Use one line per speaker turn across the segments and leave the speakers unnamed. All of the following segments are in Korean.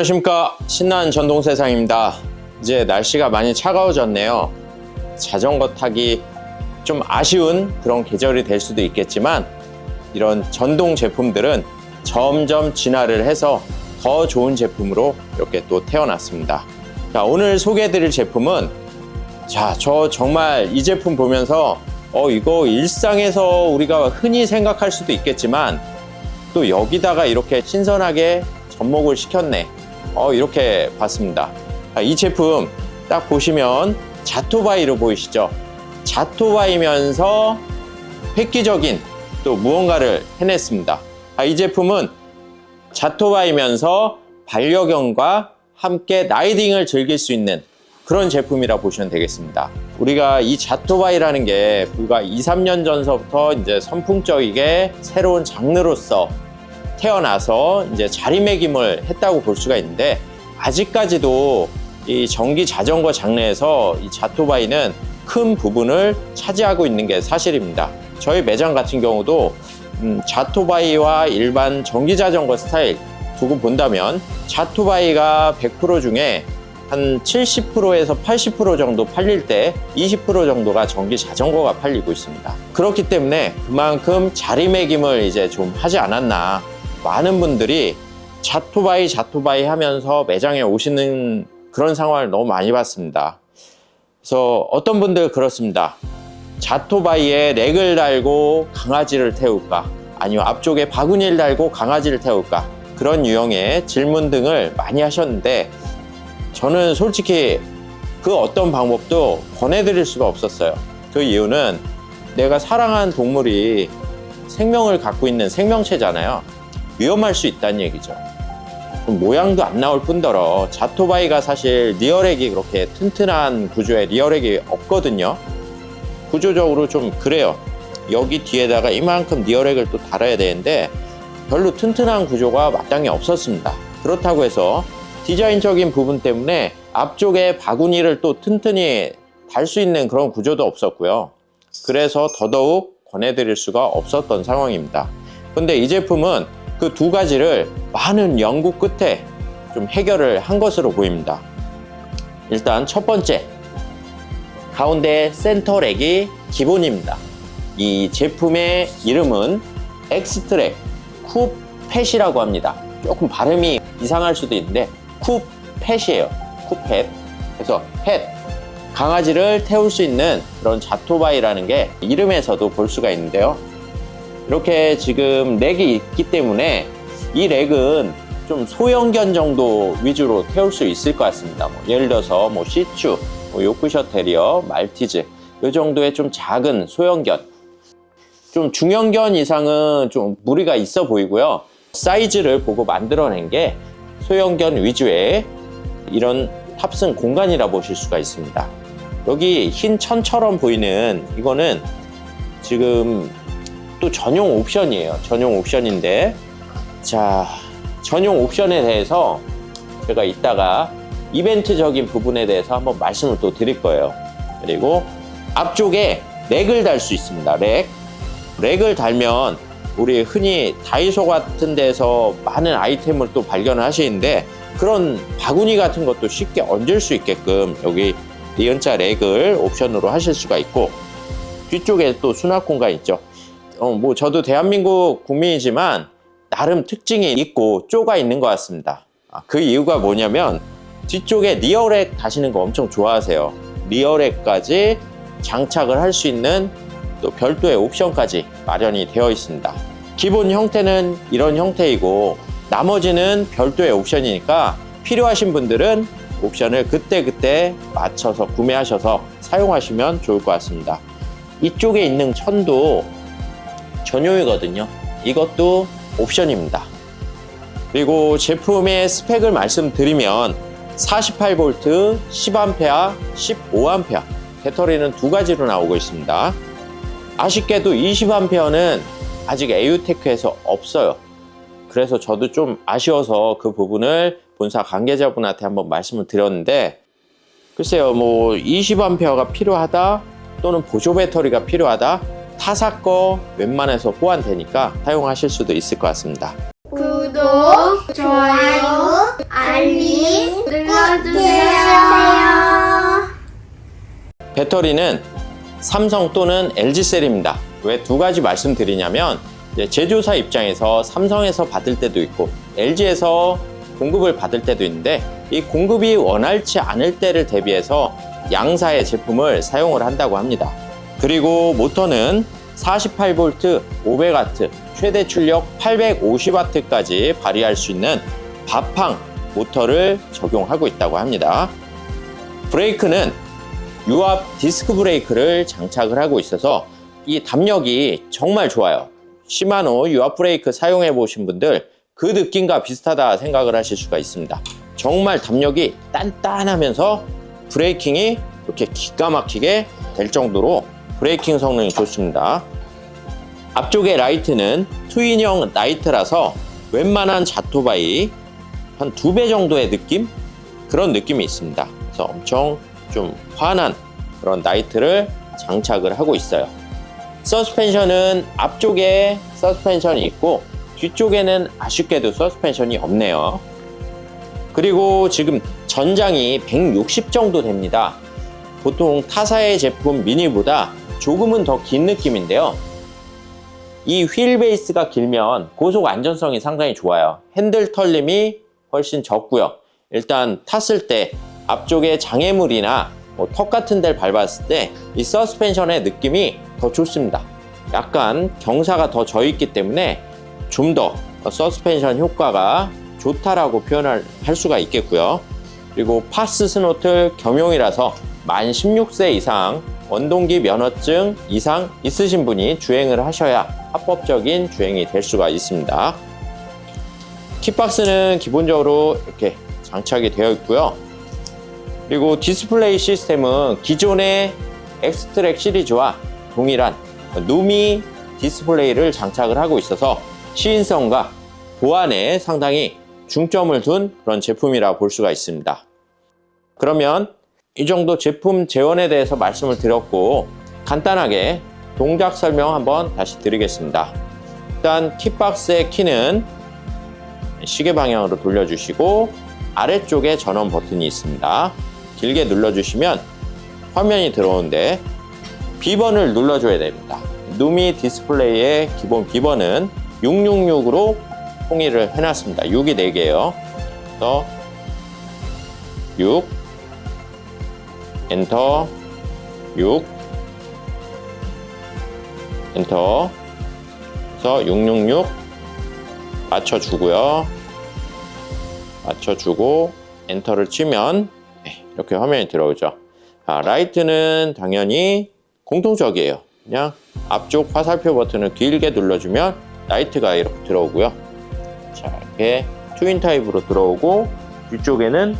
안녕하십니까. 신나는 전동 세상입니다. 이제 날씨가 많이 차가워졌네요. 자전거 타기 좀 아쉬운 그런 계절이 될 수도 있겠지만 이런 전동 제품들은 점점 진화를 해서 더 좋은 제품으로 이렇게 또 태어났습니다. 자 오늘 소개해 드릴 제품은 자 저 정말 이 제품 보면서 어 이거 일상에서 우리가 흔히 생각할 수도 있겠지만 또 여기다가 이렇게 신선하게 접목을 시켰네. 어, 이렇게 봤습니다. 아, 이 제품 딱 보시면 자토바이로 보이시죠? 자토바이면서 획기적인 또 무언가를 해냈습니다. 아, 이 제품은 자토바이면서 반려견과 함께 라이딩을 즐길 수 있는 그런 제품이라 보시면 되겠습니다. 우리가 이 자토바이라는 게 불과 2, 3년 전서부터 이제 선풍적이게 새로운 장르로서 태어나서 이제 자리매김을 했다고 볼 수가 있는데 아직까지도 이 전기 자전거 장르에서 이 자토바이는 큰 부분을 차지하고 있는 게 사실입니다. 저희 매장 같은 경우도 음, 자토바이와 일반 전기 자전거 스타일 두고 본다면 자토바이가 100% 중에 한 70%에서 80% 정도 팔릴 때 20% 정도가 전기 자전거가 팔리고 있습니다. 그렇기 때문에 그만큼 자리매김을 이제 좀 하지 않았나. 많은 분들이 자토바이 자토바이 하면서 매장에 오시는 그런 상황을 너무 많이 봤습니다. 그래서 어떤 분들 그렇습니다. 자토바이에 렉을 달고 강아지를 태울까? 아니면 앞쪽에 바구니를 달고 강아지를 태울까? 그런 유형의 질문 등을 많이 하셨는데 저는 솔직히 그 어떤 방법도 권해드릴 수가 없었어요. 그 이유는 내가 사랑한 동물이 생명을 갖고 있는 생명체잖아요. 위험할 수 있다는 얘기죠. 좀 모양도 안 나올 뿐더러 자토바이가 사실 리어렉이 그렇게 튼튼한 구조에 리어렉이 없거든요. 구조적으로 좀 그래요. 여기 뒤에다가 이만큼 리어렉을 또 달아야 되는데 별로 튼튼한 구조가 마땅히 없었습니다. 그렇다고 해서 디자인적인 부분 때문에 앞쪽에 바구니를 또 튼튼히 달 수 있는 그런 구조도 없었고요. 그래서 더더욱 권해드릴 수가 없었던 상황입니다. 근데 이 제품은 그 두 가지를 많은 연구 끝에 좀 해결을 한 것으로 보입니다. 일단 첫 번째, 가운데 센터렉이 기본입니다. 이 제품의 이름은 엑스트랙 쿠펫이라고 합니다. 조금 발음이 이상할 수도 있는데 쿠펫이에요. 쿠펫. 그래서 펫 강아지를 태울 수 있는 그런 자토바이라는 게 이름에서도 볼 수가 있는데요. 이렇게 지금 렉이 있기 때문에 이 렉은 좀 소형견 정도 위주로 태울 수 있을 것 같습니다. 뭐 예를 들어서 뭐 시츄, 뭐 요크셔 테리어, 말티즈 이 정도의 좀 작은 소형견. 좀 중형견 이상은 좀 무리가 있어 보이고요. 사이즈를 보고 만들어낸 게 소형견 위주의 이런 탑승 공간이라 보실 수가 있습니다. 여기 흰 천처럼 보이는 이거는 지금 또 전용 옵션이에요. 전용 옵션인데 자 전용 옵션에 대해서 제가 이따가 이벤트적인 부분에 대해서 한번 말씀을 또 드릴 거예요. 그리고 앞쪽에 렉을 달 수 있습니다. 렉. 렉을 달면 우리 흔히 다이소 같은 데서 많은 아이템을 또 발견을 하시는데 그런 바구니 같은 것도 쉽게 얹을 수 있게끔 여기 리언자 렉을 옵션으로 하실 수가 있고 뒤쪽에 또 수납 공간 있죠. 어, 뭐 저도 대한민국 국민이지만 나름 특징이 있고 쪼가 있는 것 같습니다. 아, 그 이유가 뭐냐면 뒤쪽에 리어렉 다시는 거 엄청 좋아하세요. 리어렉까지 장착을 할 수 있는 또 별도의 옵션까지 마련이 되어 있습니다. 기본 형태는 이런 형태이고 나머지는 별도의 옵션이니까 필요하신 분들은 옵션을 그때그때 맞춰서 구매하셔서 사용하시면 좋을 것 같습니다. 이쪽에 있는 천도 전용이거든요. 이것도 옵션입니다. 그리고 제품의 스펙을 말씀드리면 48V, 10A, 15A 배터리는 두 가지로 나오고 있습니다. 아쉽게도 20A는 아직 에유테크에서 없어요. 그래서 저도 좀 아쉬워서 그 부분을 본사 관계자분한테 한번 말씀을 드렸는데 글쎄요 뭐 20A가 필요하다 또는 보조 배터리가 필요하다 타사 거 웬만해서 호환되니까 사용하실 수도 있을 것 같습니다.
구독, 좋아요, 알림 눌러주세요.
배터리는 삼성 또는 LG셀입니다. 왜 두 가지 말씀드리냐면 제조사 입장에서 삼성에서 받을 때도 있고 LG에서 공급을 받을 때도 있는데 이 공급이 원활치 않을 때를 대비해서 양사의 제품을 사용을 한다고 합니다. 그리고 모터는 48V 500W 최대 출력 850W까지 발휘할 수 있는 바팡 모터를 적용하고 있다고 합니다. 브레이크는 유압 디스크 브레이크를 장착을 하고 있어서 이 담력이 정말 좋아요. 시마노 유압 브레이크 사용해 보신 분들 그 느낌과 비슷하다 생각을 하실 수가 있습니다. 정말 담력이 단단하면서 브레이킹이 이렇게 기가 막히게 될 정도로 브레이킹 성능이 좋습니다. 앞쪽의 라이트는 트윈형 라이트라서 웬만한 자토바이 한 두 배 정도의 느낌? 그런 느낌이 있습니다. 그래서 엄청 좀 환한 그런 라이트를 장착을 하고 있어요. 서스펜션은 앞쪽에 서스펜션이 있고 뒤쪽에는 아쉽게도 서스펜션이 없네요. 그리고 지금 전장이 160 정도 됩니다. 보통 타사의 제품 미니보다 조금은 더 긴 느낌인데요. 이 휠 베이스가 길면 고속 안전성이 상당히 좋아요. 핸들 털림이 훨씬 적고요. 일단 탔을 때 앞쪽에 장애물이나 뭐 턱 같은 데를 밟았을 때 이 서스펜션의 느낌이 더 좋습니다. 약간 경사가 더 져 있기 때문에 좀 더 서스펜션 효과가 좋다라고 표현을 할 수가 있겠고요. 그리고 파스 스노틀 겸용이라서 만 16세 이상 원동기 면허증 이상 있으신 분이 주행을 하셔야 합법적인 주행이 될 수가 있습니다. 킥박스는 기본적으로 이렇게 장착이 되어 있고요. 그리고 디스플레이 시스템은 기존의 엑스트랙 시리즈와 동일한 누미 디스플레이를 장착을 하고 있어서 시인성과 보안에 상당히 중점을 둔 그런 제품이라 볼 수가 있습니다. 그러면 이 정도 제품 재원에 대해서 말씀을 드렸고 간단하게 동작 설명 한번 다시 드리겠습니다. 일단 킥박스의 키는 시계 방향으로 돌려주시고 아래쪽에 전원 버튼이 있습니다. 길게 눌러주시면 화면이 들어오는데 B번을 눌러줘야 됩니다. 누미 디스플레이의 기본 B번은 666으로 통일을 해놨습니다. 6이 4개예요. 그래서 6 엔터 6 엔터 그래서 666 맞춰주고요. 맞춰주고 엔터를 치면 네, 이렇게 화면이 들어오죠. 아, 라이트는 당연히 공통적이에요. 그냥 앞쪽 화살표 버튼을 길게 눌러주면 라이트가 이렇게 들어오고요. 자, 이렇게 트윈 타입으로 들어오고 뒤쪽에는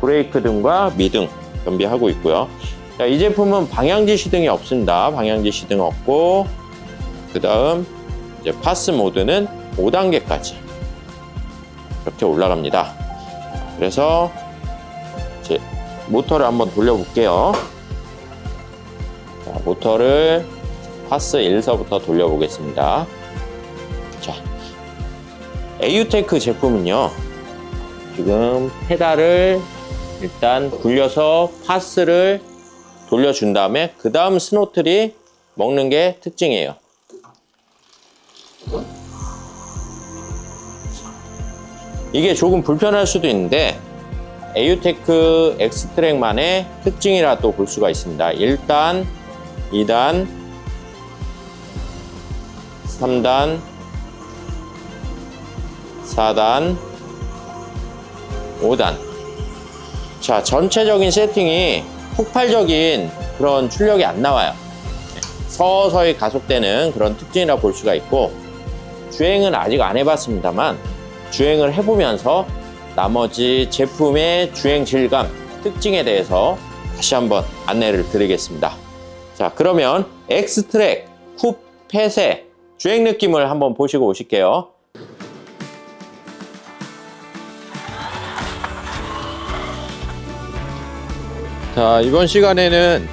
브레이크 등과 미등 겸비하고 있고요. 자, 이 제품은 방향지 시등이 없습니다. 방향지 시등 없고 그 다음 이제 파스 모드는 5단계까지 이렇게 올라갑니다. 그래서 이제 모터를 한번 돌려볼게요. 자, 모터를 파스 1서부터 돌려보겠습니다. 자, 에유테크 제품은요. 지금 페달을 일단 굴려서 파스를 돌려준 다음에 그 다음 스노틀이 먹는 게 특징이에요. 이게 조금 불편할 수도 있는데 에유테크 엑스트랙만의 특징이라 또볼 수가 있습니다. 1단, 2단, 3단, 4단, 5단. 자, 전체적인 세팅이 폭발적인 그런 출력이 안 나와요. 서서히 가속되는 그런 특징이라 볼 수가 있고, 주행은 아직 안 해봤습니다만, 주행을 해보면서 나머지 제품의 주행 질감, 특징에 대해서 다시 한번 안내를 드리겠습니다. 자, 그러면 엑스트랙 쿠펫의 주행 느낌을 한번 보시고 오실게요. 자, 이번 시간에는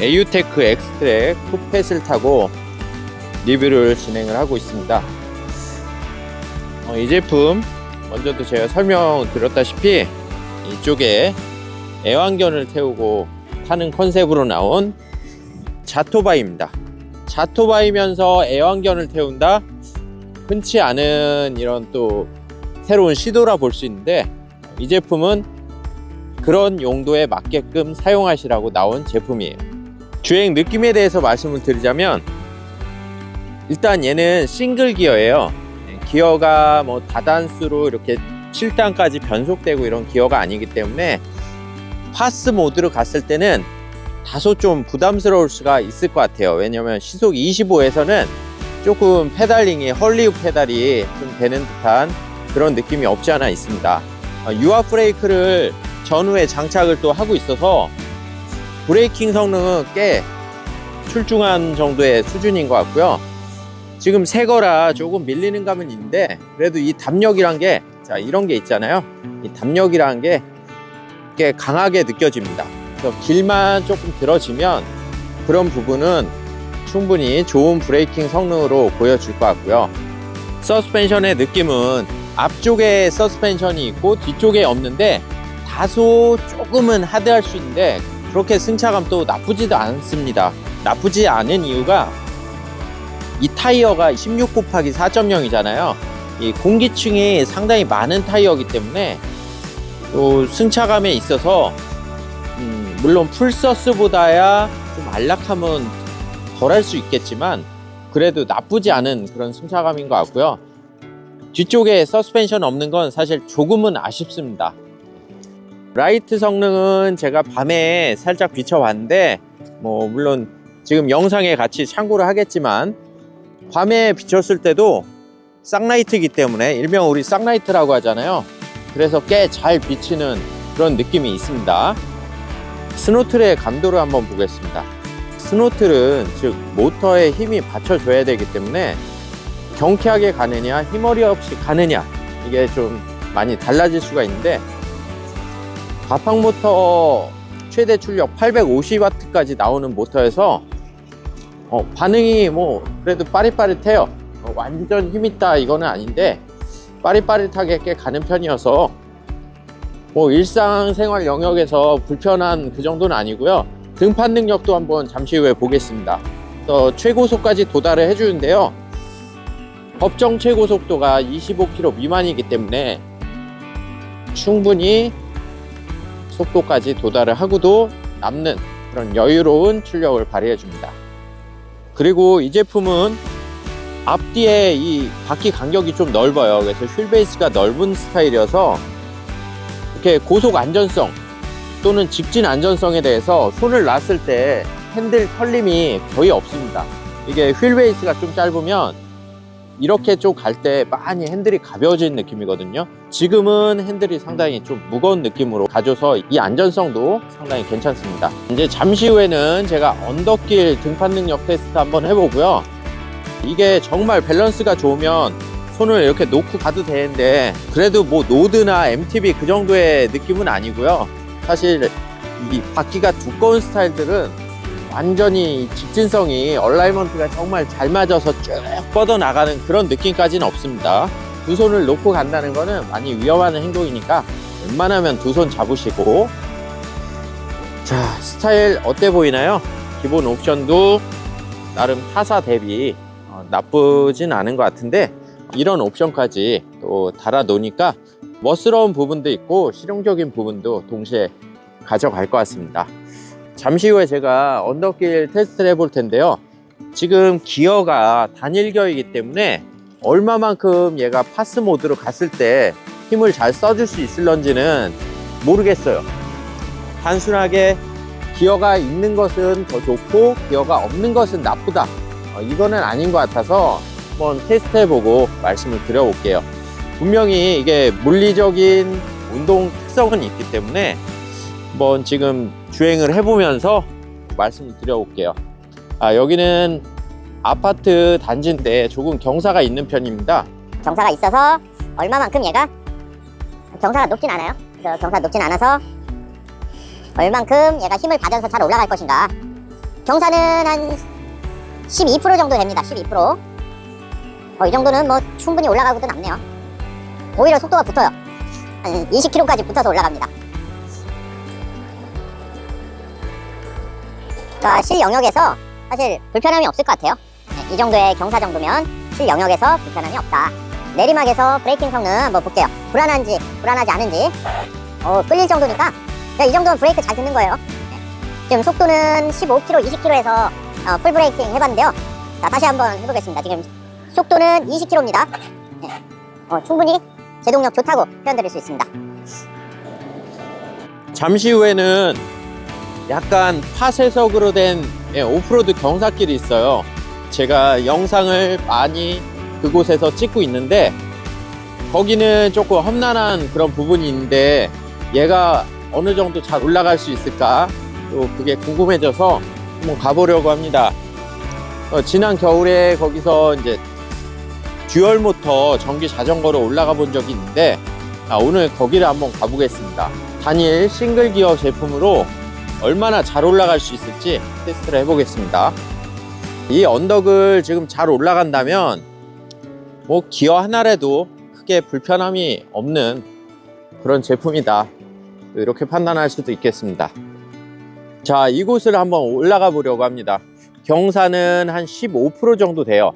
에유테크 엑스트랙 쿠펫을 타고 리뷰를 진행을 하고 있습니다. 어, 이 제품 먼저도 제가 설명 드렸다시피 이쪽에 애완견을 태우고 타는 컨셉으로 나온 자토바이입니다. 자토바이면서 애완견을 태운다? 흔치 않은 이런 또 새로운 시도라 볼 수 있는데 이 제품은 그런 용도에 맞게끔 사용하시라고 나온 제품이에요. 주행 느낌에 대해서 말씀을 드리자면 일단 얘는 싱글 기어예요. 기어가 뭐 다단수로 이렇게 7단까지 변속되고 이런 기어가 아니기 때문에 파스 모드로 갔을 때는 다소 좀 부담스러울 수가 있을 것 같아요. 왜냐면 시속 25에서는 조금 페달링이 헐리우 페달이 좀 되는 듯한 그런 느낌이 없지 않아 있습니다. 어, 유압 브레이크를 전후에 장착을 또 하고 있어서 브레이킹 성능은 꽤 출중한 정도의 수준인 것 같고요. 지금 새 거라 조금 밀리는 감은 있는데 그래도 이 담력이란 게 자 이런 게 있잖아요. 이 담력이란 게 꽤 강하게 느껴집니다. 그래서 길만 조금 들어지면 그런 부분은 충분히 좋은 브레이킹 성능으로 보여줄 것 같고요. 서스펜션의 느낌은 앞쪽에 서스펜션이 있고 뒤쪽에 없는데 다소 조금은 하드할 수 있는데 그렇게 승차감도 나쁘지도 않습니다. 나쁘지 않은 이유가 이 타이어가 16 곱하기 4.0이잖아요. 이 공기층이 상당히 많은 타이어이기 때문에 또 승차감에 있어서 음, 물론 풀서스보다야 좀 안락함은 덜할 수 있겠지만 그래도 나쁘지 않은 그런 승차감인 것 같고요. 뒤쪽에 서스펜션 없는 건 사실 조금은 아쉽습니다. 라이트 성능은 제가 밤에 살짝 비춰봤는데 뭐 물론 지금 영상에 같이 참고를 하겠지만 밤에 비쳤을 때도 쌍라이트이기 때문에 일명 우리 쌍라이트라고 하잖아요. 그래서 꽤 잘 비치는 그런 느낌이 있습니다. 스노틀의 감도를 한번 보겠습니다. 스노틀은 즉 모터에 힘이 받쳐줘야 되기 때문에 경쾌하게 가느냐 힘어리 없이 가느냐 이게 좀 많이 달라질 수가 있는데 가팍 모터 최대 출력 850W까지 나오는 모터에서 어, 반응이 뭐 그래도 빠릿빠릿해요. 어, 완전 힘있다 이거는 아닌데 빠릿빠릿하게 꽤 가는 편이어서 뭐 일상생활 영역에서 불편한 그 정도는 아니고요. 등판 능력도 한번 잠시 후에 보겠습니다. 그래서 최고속까지 도달을 해주는데요. 법정 최고 속도가 25km 미만이기 때문에 충분히 속도까지 도달을 하고도 남는 그런 여유로운 출력을 발휘해 줍니다. 그리고 이 제품은 앞뒤에 이 바퀴 간격이 좀 넓어요. 그래서 휠 베이스가 넓은 스타일이어서 이렇게 고속 안전성 또는 직진 안전성에 대해서 손을 놨을 때 핸들 털림이 거의 없습니다. 이게 휠 베이스가 좀 짧으면 이렇게 좀 갈 때 많이 핸들이 가벼워진 느낌이거든요. 지금은 핸들이 상당히 좀 무거운 느낌으로 가져서 이 안전성도 상당히 괜찮습니다. 이제 잠시 후에는 제가 언덕길 등판 능력 테스트 한번 해보고요. 이게 정말 밸런스가 좋으면 손을 이렇게 놓고 가도 되는데 그래도 뭐 노드나 MTB 그 정도의 느낌은 아니고요. 사실 이 바퀴가 두꺼운 스타일들은 완전히 직진성이 얼라이먼트가 정말 잘 맞아서 쭉 뻗어 나가는 그런 느낌까지는 없습니다. 두 손을 놓고 간다는 거는 많이 위험한 행동이니까 웬만하면 두 손 잡으시고 자 스타일 어때 보이나요? 기본 옵션도 나름 타사 대비 어, 나쁘진 않은 것 같은데 이런 옵션까지 또 달아 놓으니까 멋스러운 부분도 있고 실용적인 부분도 동시에 가져갈 것 같습니다. 잠시 후에 제가 언덕길 테스트를 해볼 텐데요. 지금 기어가 단일 기어이기 때문에 얼마만큼 얘가 파스 모드로 갔을 때 힘을 잘 써줄 수 있을런지는 모르겠어요. 단순하게 기어가 있는 것은 더 좋고 기어가 없는 것은 나쁘다. 어, 이거는 아닌 것 같아서 한번 테스트 해보고 말씀을 드려볼게요. 분명히 이게 물리적인 운동 특성은 있기 때문에 한번 지금 주행을 해보면서 말씀을 드려볼게요. 아, 여기는 아파트 단지인데 조금 경사가 있는 편입니다.
경사가 있어서 얼마만큼 얘가 경사가 높진 않아요. 그래서 경사가 높진 않아서 얼만큼 얘가 힘을 받아서 잘 올라갈 것인가. 경사는 한 12% 정도 됩니다. 12%. 어, 이 정도는 뭐 충분히 올라가고도 남네요. 오히려 속도가 붙어요. 한 20km까지 붙어서 올라갑니다. 그러니까 실 영역에서 사실 불편함이 없을 것 같아요. 네, 이 정도의 경사 정도면 실 영역에서 불편함이 없다. 내리막에서 브레이킹 성능 뭐 볼게요. 불안한지 불안하지 않은지 어, 끌릴 정도니까 야, 이 정도면 브레이크 잘 듣는 거예요. 네. 지금 속도는 15km, 20km에서 어, 풀 브레이킹 해봤는데요. 자 다시 한번 해보겠습니다. 지금 속도는 20km입니다. 어, 충분히 제동력 좋다고 표현드릴 수 있습니다.
잠시 후에는 약간 파쇄석으로 된 예, 오프로드 경사길이 있어요. 제가 영상을 많이 그곳에서 찍고 있는데 거기는 조금 험난한 그런 부분이 있는데 얘가 어느 정도 잘 올라갈 수 있을까 또 그게 궁금해져서 한번 가보려고 합니다. 어, 지난 겨울에 거기서 이제 듀얼 모터 전기 자전거로 올라가 본 적이 있는데 아, 오늘 거기를 한번 가보겠습니다. 단일 싱글 기어 제품으로 얼마나 잘 올라갈 수 있을지 테스트를 해보겠습니다. 이 언덕을 지금 잘 올라간다면 뭐 기어 하나라도 크게 불편함이 없는 그런 제품이다. 이렇게 판단할 수도 있겠습니다. 자, 이곳을 한번 올라가 보려고 합니다. 경사는 한 15% 정도 돼요.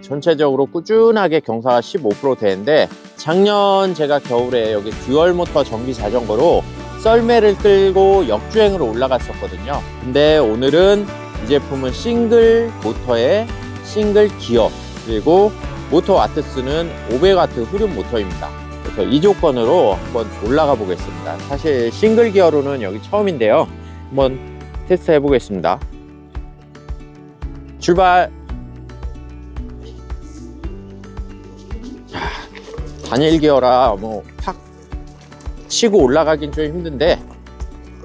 전체적으로 꾸준하게 경사가 15% 되는데 작년 제가 겨울에 여기 듀얼 모터 전기 자전거로 썰매를 끌고 역주행으로 올라갔었거든요. 근데 오늘은 이 제품은 싱글 모터에 싱글 기어 그리고 모터 와트수는 500와트 후륜 모터입니다. 그래서 이 조건으로 한번 올라가 보겠습니다. 사실 싱글 기어로는 여기 처음인데요. 한번 테스트 해 보겠습니다. 출발! 단일 기어라 뭐 팍 치고 올라가긴 좀 힘든데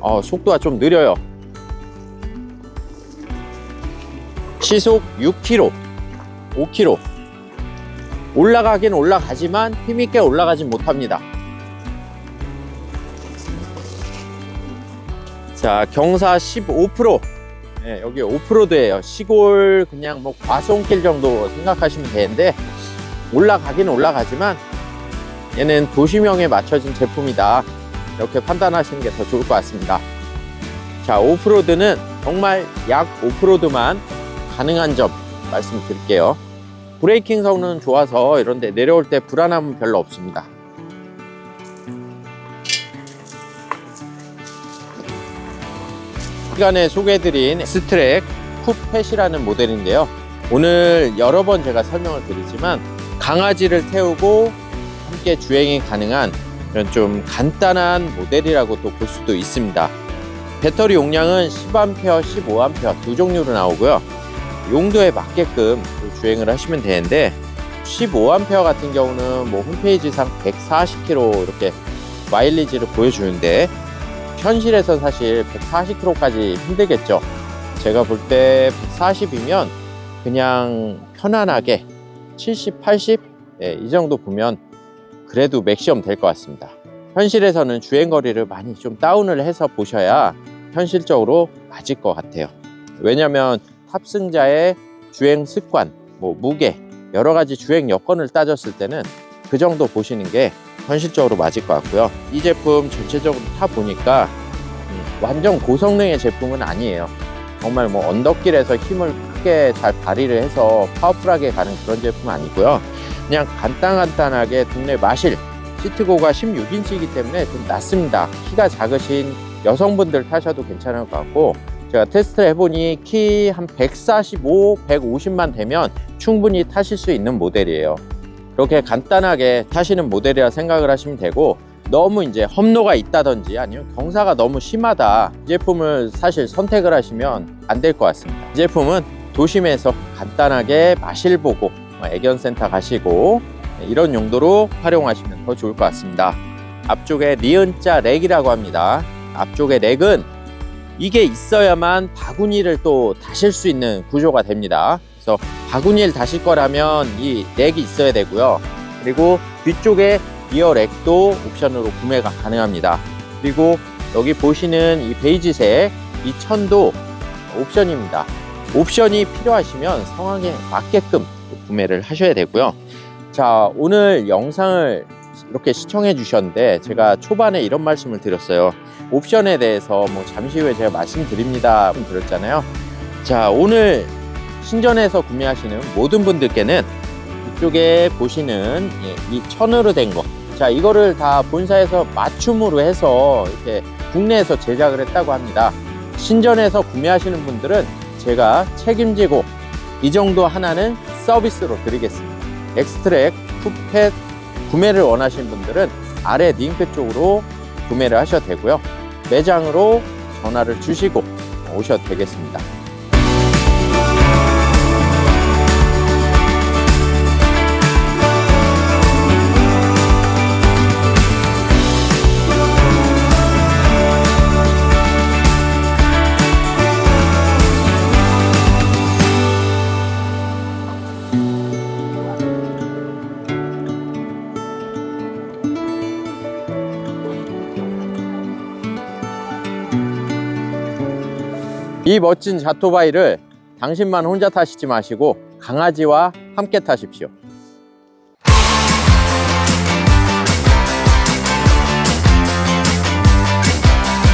어, 속도가 좀 느려요 시속 6km 5km 올라가긴 올라가지만 힘있게 올라가진 못합니다. 자 경사 15% 네, 여기 오프로드예요. 시골 그냥 뭐 과송길 정도 생각하시면 되는데 올라가긴 올라가지만 얘는 도시명에 맞춰진 제품이다. 이렇게 판단하시는 게 더 좋을 것 같습니다. 자 오프로드는 정말 약 오프로드만 가능한 점 말씀드릴게요 브레이킹 성능은 좋아서 이런데 내려올 때 불안함은 별로 없습니다 시간에 소개해드린 스트렉 쿠펫이라는 모델인데요 오늘 여러 번 제가 설명을 드리지만 강아지를 태우고 함께 주행이 가능한 이런 좀 간단한 모델이라고 또 볼 수도 있습니다. 배터리 용량은 10A, 15A 두 종류로 나오고요. 용도에 맞게끔 또 주행을 하시면 되는데 15A 같은 경우는 뭐 홈페이지상 140km 이렇게 마일리지를 보여주는데 현실에선 사실 140km까지 힘들겠죠. 제가 볼 때 140이면 그냥 편안하게 70, 80, 예, 이 정도 보면 그래도 맥시멈 될것 같습니다. 현실에서는 주행 거리를 많이 좀 다운을 해서 보셔야 현실적으로 맞을 것 같아요. 왜냐하면 탑승자의 주행 습관, 뭐 무게, 여러 가지 주행 여건을 따졌을 때는 그 정도 보시는 게 현실적으로 맞을 것 같고요. 이 제품 전체적으로 타 보니까 음, 완전 고성능의 제품은 아니에요. 정말 뭐 언덕길에서 힘을 크게 잘 발휘를 해서 파워풀하게 가는 그런 제품 은 아니고요. 그냥 간단간단하게 동네 마실 시트고가 16인치이기 때문에 좀 낮습니다. 키가 작으신 여성분들 타셔도 괜찮을 것 같고 제가 테스트 해보니 키 한 145, 150만 되면 충분히 타실 수 있는 모델이에요. 이렇게 간단하게 타시는 모델이라 생각을 하시면 되고 너무 이제 험로가 있다든지 아니면 경사가 너무 심하다 이 제품을 사실 선택을 하시면 안 될 것 같습니다. 이 제품은 도심에서 간단하게 마실 보고 뭐 애견센터 가시고 네, 이런 용도로 활용하시면 더 좋을 것 같습니다. 앞쪽에 리은자 렉이라고 합니다. 앞쪽의 렉은 이게 있어야만 바구니를 또 다실 수 있는 구조가 됩니다. 그래서 바구니를 다실 거라면 이 렉이 있어야 되고요. 그리고 뒤쪽에 리어 렉도 옵션으로 구매가 가능합니다. 그리고 여기 보시는 이 베이지색 이 천도 옵션입니다. 옵션이 필요하시면 상황에 맞게끔 구매를 하셔야 되고요. 자, 오늘 영상을 이렇게 시청해 주셨는데 제가 초반에 이런 말씀을 드렸어요. 옵션에 대해서 뭐 잠시 후에 제가 말씀드립니다. 드렸잖아요. 자, 오늘 신전에서 구매하시는 모든 분들께는 이쪽에 보시는 예, 이 천으로 된 거. 자, 이거를 다 본사에서 맞춤으로 해서 이렇게 국내에서 제작을 했다고 합니다. 신전에서 구매하시는 분들은 제가 책임지고 이 정도 하나는 서비스로 드리겠습니다. 엑스트랙, 푸펫 구매를 원하시는 분들은 아래 링크 쪽으로 구매를 하셔도 되고요. 매장으로 전화를 주시고 오셔도 되겠습니다. 이 멋진 자토바이를 당신만 혼자 타시지 마시고 강아지와 함께 타십시오.